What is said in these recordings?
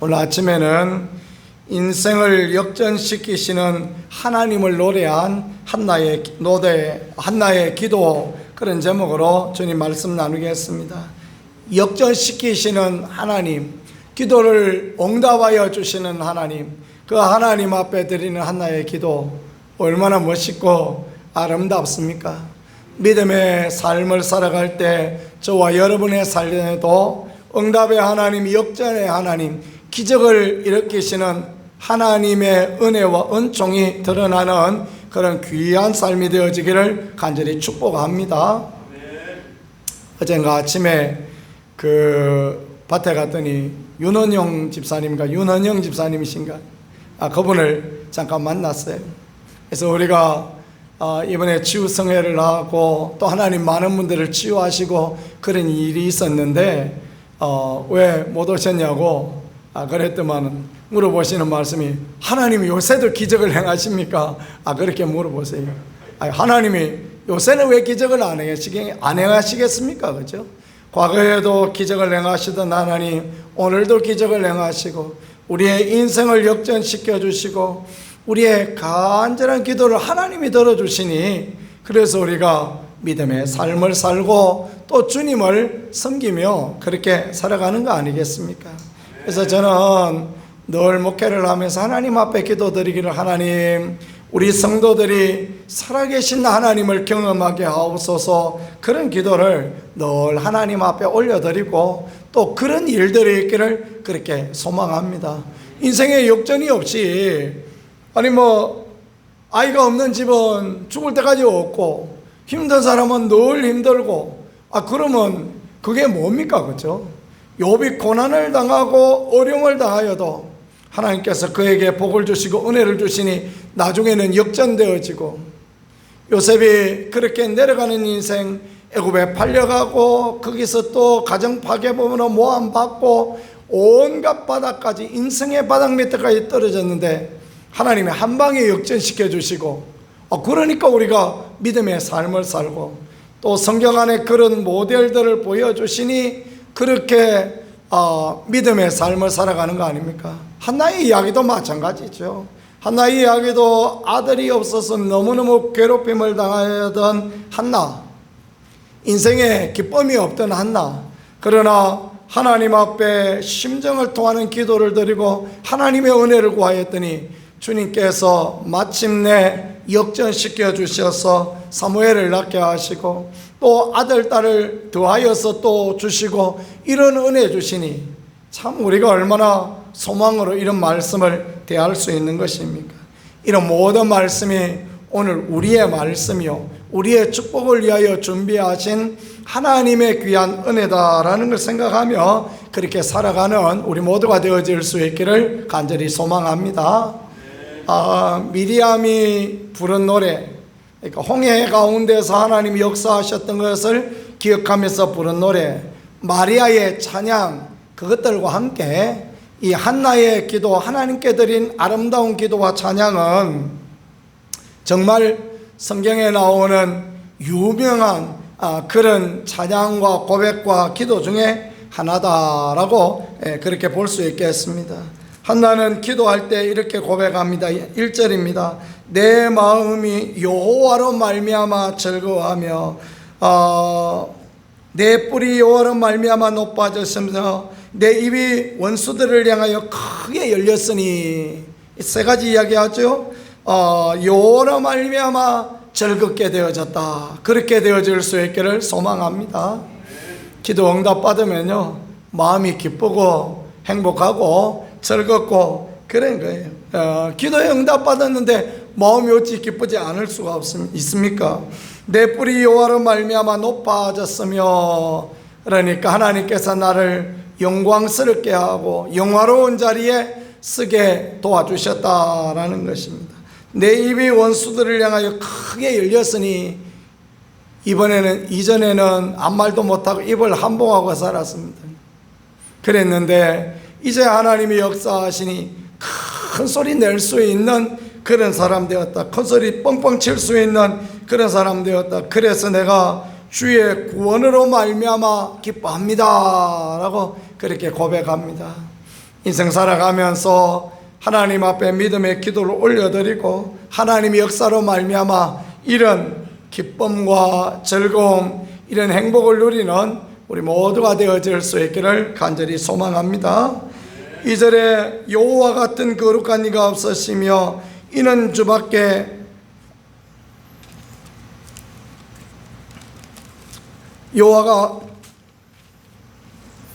오늘 아침에는 인생을 역전시키시는 하나님을 노래한 한나의 노래, 한나의 기도 그런 제목으로 주님 말씀 나누겠습니다. 역전시키시는 하나님, 기도를 응답하여 주시는 하나님, 그 하나님 앞에 드리는 한나의 기도 얼마나 멋있고 아름답습니까? 믿음의 삶을 살아갈 때 저와 여러분의 삶에도 응답의 하나님, 역전의 하나님, 기적을 일으키시는 하나님의 은혜와 은총이 드러나는 그런 귀한 삶이 되어지기를 간절히 축복합니다. 어젠가 아침에 그 밭에 갔더니 윤원영 집사님과 윤원영 집사님이신가 아 그분을 잠깐 만났어요. 그래서 우리가 어, 이번에 치유 성회를 하고 또 하나님 많은 분들을 치유하시고 그런 일이 있었는데 어, 왜 못 오셨냐고 아, 그랬더만 물어보시는 말씀이 하나님이 요새도 기적을 행하십니까? 아 그렇게 물어보세요. 아, 하나님이 요새는 왜 기적을 안 행하시겠, 안 행하시겠습니까? 그죠? 과거에도 기적을 행하시던 하나님 오늘도 기적을 행하시고 우리의 인생을 역전시켜 주시고 우리의 간절한 기도를 하나님이 들어주시니 그래서 우리가 믿음의 삶을 살고 또 주님을 섬기며 그렇게 살아가는 거 아니겠습니까? 그래서 저는 늘 목회를 하면서 하나님 앞에 기도드리기를 하나님 우리 성도들이 살아계신 하나님을 경험하게 하옵소서 그런 기도를 늘 하나님 앞에 올려드리고 또 그런 일들이 있기를 그렇게 소망합니다. 인생에 역전이 없이 아니 뭐 아이가 없는 집은 죽을 때까지 없고 힘든 사람은 늘 힘들고 아 그러면 그게 뭡니까 그죠? 욥이 고난을 당하고 어려움을 당하여도 하나님께서 그에게 복을 주시고 은혜를 주시니 나중에는 역전되어지고 요셉이 그렇게 내려가는 인생 애굽에 팔려가고 거기서 또 가정 파괴범으로 모함 받고 온갖 바닥까지 인생의 바닥 밑에까지 떨어졌는데 하나님이 한 방에 역전시켜 주시고 어, 그러니까 우리가 믿음의 삶을 살고 또 성경 안에 그런 모델들을 보여주시니 그렇게 어, 믿음의 삶을 살아가는 거 아닙니까? 한나의 이야기도 마찬가지죠. 한나의 이야기도 아들이 없어서 너무너무 괴롭힘을 당하던 한나. 인생에 기쁨이 없던 한나. 그러나 하나님 앞에 심정을 통하는 기도를 드리고 하나님의 은혜를 구하였더니 주님께서 마침내 역전시켜 주셔서 사무엘을 낳게 하시고 또 아들 딸을 더하여서 또 주시고 이런 은혜 주시니 참 우리가 얼마나 소망으로 이런 말씀을 대할 수 있는 것입니까? 이런 모든 말씀이 오늘 우리의 말씀이요 우리의 축복을 위하여 준비하신 하나님의 귀한 은혜다라는 걸 생각하며 그렇게 살아가는 우리 모두가 되어질 수 있기를 간절히 소망합니다. 아, 미리암이 부른 노래, 그러니까 홍해 가운데서 하나님이 역사하셨던 것을 기억하면서 부른 노래, 마리아의 찬양, 그것들과 함께 이 한나의 기도, 하나님께 드린 아름다운 기도와 찬양은 정말 성경에 나오는 유명한 아, 그런 찬양과 고백과 기도 중에 하나다라고 예, 그렇게 볼 수 있겠습니다. 한나는 기도할 때 이렇게 고백합니다. 1절입니다. 내 마음이 여호와로 말미암아 즐거워하며 어, 내 뿔이 여호와로 말미암아 높아졌으며 내 입이 원수들을 향하여 크게 열렸으니 세 가지 이야기하죠. 어, 여호와로 말미암아 즐겁게 되어졌다. 그렇게 되어질 수 있기를 소망합니다. 기도 응답 받으면요 마음이 기쁘고 행복하고 즐겁고 그런 거예요. 어, 기도에 응답 받았는데 마음이 어찌 기쁘지 않을 수가 없습, 있습니까? 내 뿔이 여호와로 말미암아 높아졌으며 그러니까 하나님께서 나를 영광스럽게 하고 영화로운 자리에 쓰게 도와주셨다라는 것입니다. 내 입이 원수들을 향하여 크게 열렸으니 이번에는 이전에는 아무 말도 못하고 입을 한봉하고 살았습니다. 그랬는데 이제 하나님이 역사하시니 큰 소리 낼 수 있는 그런 사람 되었다. 큰 소리 뻥뻥 칠 수 있는 그런 사람 되었다. 그래서 내가 주의 구원으로 말미암아 기뻐합니다라고 그렇게 고백합니다. 인생 살아가면서 하나님 앞에 믿음의 기도를 올려드리고 하나님의 역사로 말미암아 이런 기쁨과 즐거움 이런 행복을 누리는 우리 모두가 되어질 수 있기를 간절히 소망합니다. 이절에 여호와 같은 거룩한 이가 없으시며 이는 주밖에 여호와가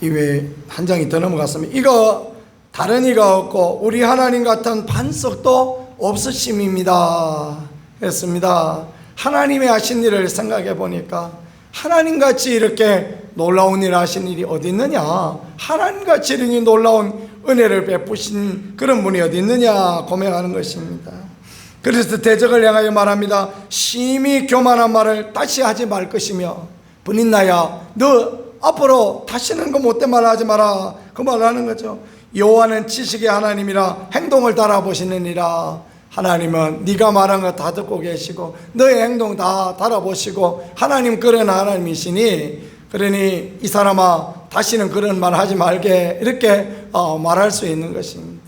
이외에 한 장이 더 넘어갔습니다. 이거 다른 이가 없고 우리 하나님 같은 반석도 없으심입니다. 했습니다. 하나님의 하신 일을 생각해 보니까 하나님 같이 이렇게 놀라운 일 하신 일이 어디 있느냐? 하나님 같이 이런 놀라운 은혜를 베푸신 그런 분이 어디 있느냐 고백하는 것입니다. 그래서 대적을 향하여 말합니다. 심히 교만한 말을 다시 하지 말 것이며 분인나야 너 앞으로 다시는 그 못된 말 하지 마라 그 말을 하는 거죠. 여호와는 지식의 하나님이라 행동을 달아보시느니라 하나님은 네가 말한 거 다 듣고 계시고 너의 행동 다 달아보시고 하나님 그런 하나님이시니 그러니 이 사람아 다시는 그런 말 하지 말게 이렇게 어, 말할 수 있는 것입니다.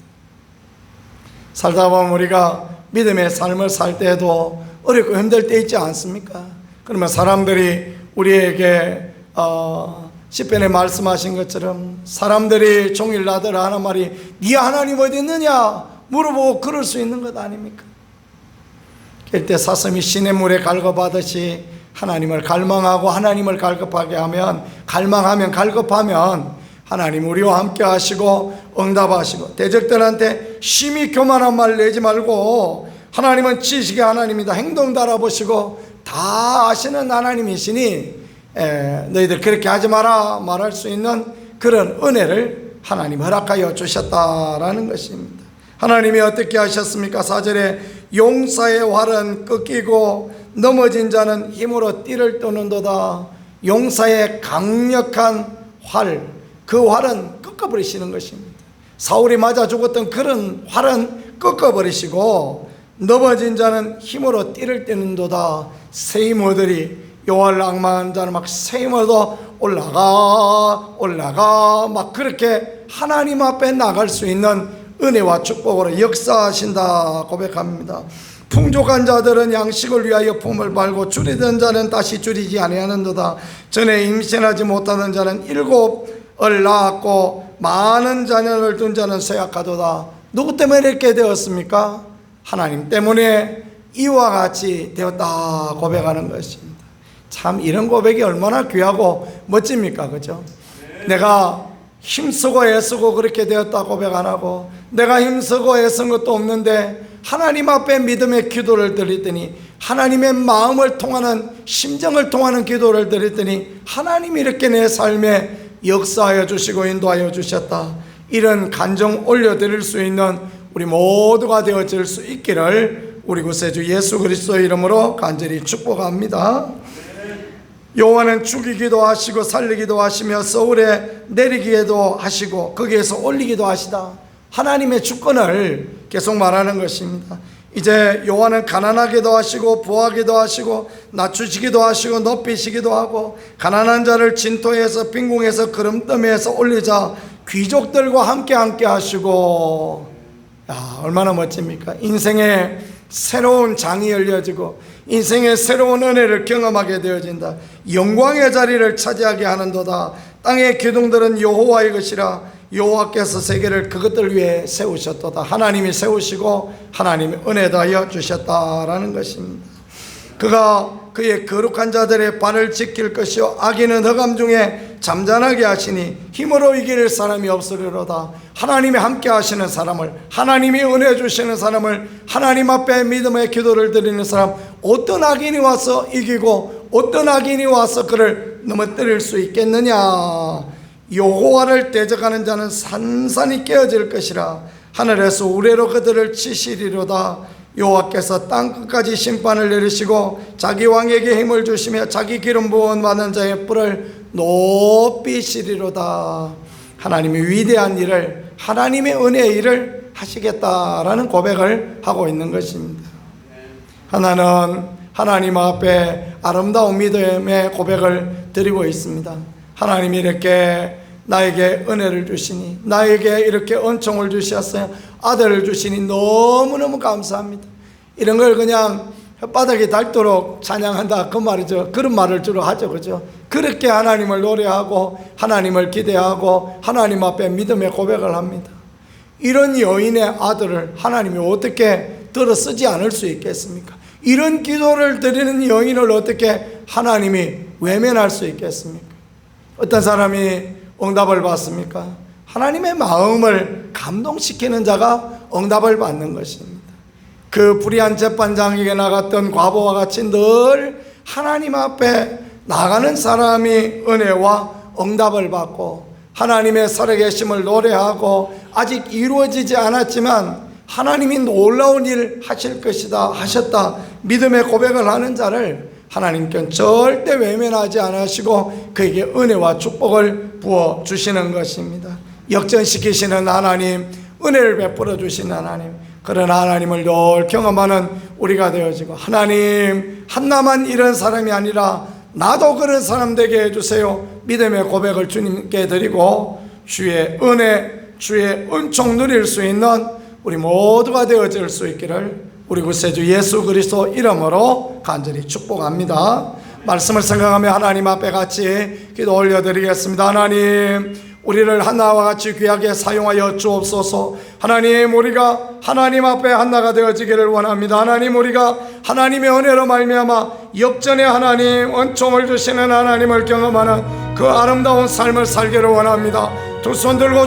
살다 보면 우리가 믿음의 삶을 살 때에도 어렵고 힘들 때 있지 않습니까? 그러면 사람들이 우리에게 어, 시편에 말씀하신 것처럼 사람들이 종일 나더라 하는 말이 네 하나님 어디 있느냐 물어보고 그럴 수 있는 것 아닙니까? 그럴 때 사슴이 신의 물에 갈급하듯이 하나님을 갈망하고 하나님을 갈급하게 하면 갈망하면 갈급하면 하나님 우리와 함께 하시고 응답하시고 대적들한테 심히 교만한 말 내지 말고 하나님은 지식의 하나님이다 행동 달아보시고 다 아시는 하나님이시니 에, 너희들 그렇게 하지 마라 말할 수 있는 그런 은혜를 하나님 허락하여 주셨다라는 것입니다. 하나님이 어떻게 하셨습니까? 4절에 용사의 활은 꺾이고 넘어진 자는 힘으로 띠를 떠는도다. 용사의 강력한 활, 그 활은 꺾어버리시는 것입니다. 사울이 맞아 죽었던 그런 활은 꺾어버리시고 넘어진 자는 힘으로 띠를 떼는도다. 세이모들이 요할 악마한 자는 막 세이모도 올라가 올라가 막 그렇게 하나님 앞에 나갈 수 있는 은혜와 축복으로 역사하신다 고백합니다. 풍족한 자들은 양식을 위하여 품을 말고 줄이던 자는 다시 줄이지 아니하는도다. 전에 임신하지 못하는 자는 일곱을 낳았고 많은 자녀를 둔 자는 쇠약하도다. 누구 때문에 이렇게 되었습니까? 하나님 때문에 이와 같이 되었다 고백하는 것입니다. 참 이런 고백이 얼마나 귀하고 멋집니까? 그죠? 내가 힘쓰고 애쓰고 그렇게 되었다 고백 안 하고 내가 힘쓰고 애쓴 것도 없는데 하나님 앞에 믿음의 기도를 드리더니 하나님의 마음을 통하는 심정을 통하는 기도를 드리더니 하나님이 이렇게 내 삶에 역사하여 주시고 인도하여 주셨다. 이런 간정 올려드릴 수 있는 우리 모두가 되어질 수 있기를 우리 구세주 예수 그리스도 이름으로 간절히 축복합니다. 여호와는 죽이기도 하시고 살리기도 하시며 서울에 내리기도 하시고 거기에서 올리기도 하시다. 하나님의 주권을 계속 말하는 것입니다. 이제 여호와는 가난하기도 하시고 부하기도 하시고 낮추시기도 하시고 높이시기도 하고 가난한 자를 진토에서 빈궁에서 그름더미에서 올리자 귀족들과 함께 함께 하시고 야, 얼마나 멋집니까? 인생의 새로운 장이 열려지고 인생의 새로운 은혜를 경험하게 되어진다. 영광의 자리를 차지하게 하는도다. 땅의 기둥들은 여호와의 것이라 여호와께서 세계를 그것들 위해 세우셨도다. 하나님이 세우시고 하나님이 은혜 다하여 주셨다라는 것입니다. 그가 그의 거룩한 자들의 발을 지킬 것이요 악인은 허감 중에 잠잠하게 하시니 힘으로 이길 사람이 없으리로다 하나님이 함께 하시는 사람을 하나님이 은혜 주시는 사람을 하나님 앞에 믿음의 기도를 드리는 사람 어떤 악인이 와서 이기고 어떤 악인이 와서 그를 넘어뜨릴 수 있겠느냐 여호와를 대적하는 자는 산산이 깨어질 것이라 하늘에서 우레로 그들을 치시리로다 여호와께서 땅 끝까지 심판을 내리시고 자기 왕에게 힘을 주시며 자기 기름 부은 받는 자의 뿔을 높이 시리로다. 하나님이 위대한 일을 하나님의 은혜의 일을 하시겠다라는 고백을 하고 있는 것입니다. 하나는 하나님 앞에 아름다운 믿음의 고백을 드리고 있습니다. 하나님이 이렇게 나에게 은혜를 주시니 나에게 이렇게 은총을 주셨어요. 아들을 주시니 너무너무 감사합니다. 이런 걸 그냥 혓바닥이 닳도록 찬양한다 그 말이죠. 그런 말을 주로 하죠. 그죠? 그렇게 하나님을 노래하고 하나님을 기대하고 하나님 앞에 믿음의 고백을 합니다. 이런 여인의 아들을 하나님이 어떻게 들어 쓰지 않을 수 있겠습니까? 이런 기도를 드리는 여인을 어떻게 하나님이 외면할 수 있겠습니까? 어떤 사람이 응답을 받습니까? 하나님의 마음을 감동시키는 자가 응답을 받는 것입니다. 그 불의한 재판장에게 나갔던 과부와 같이 늘 하나님 앞에 나가는 사람이 은혜와 응답을 받고 하나님의 살아계심을 노래하고 아직 이루어지지 않았지만 하나님이 놀라운 일 하실 것이다 하셨다 믿음의 고백을 하는 자를 하나님께는 절대 외면하지 않으시고 그에게 은혜와 축복을 부어 주시는 것입니다. 역전시키시는 하나님, 은혜를 베풀어 주시는 하나님, 그런 하나님을 늘 경험하는 우리가 되어지고 하나님 한나만 이런 사람이 아니라 나도 그런 사람 되게 해주세요. 믿음의 고백을 주님께 드리고 주의 은혜, 주의 은총 누릴 수 있는 우리 모두가 되어질 수 있기를 우리 구세주 예수 그리스도 이름으로 간절히 축복합니다. 말씀을 생각하며 하나님 앞에 같이 기도 올려드리겠습니다. 하나님, 우리를 하나와 같이 귀하게 사용하여 주옵소서. 하나님, 우리가 하나님 앞에 하나가 되어지기를 원합니다. 하나님, 우리가 하나님의 은혜로 말미암아 역전의 하나님, 은총을 주시는 하나님을 경험하는 그 아름다운 삶을 살기를 원합니다. 두 손 들고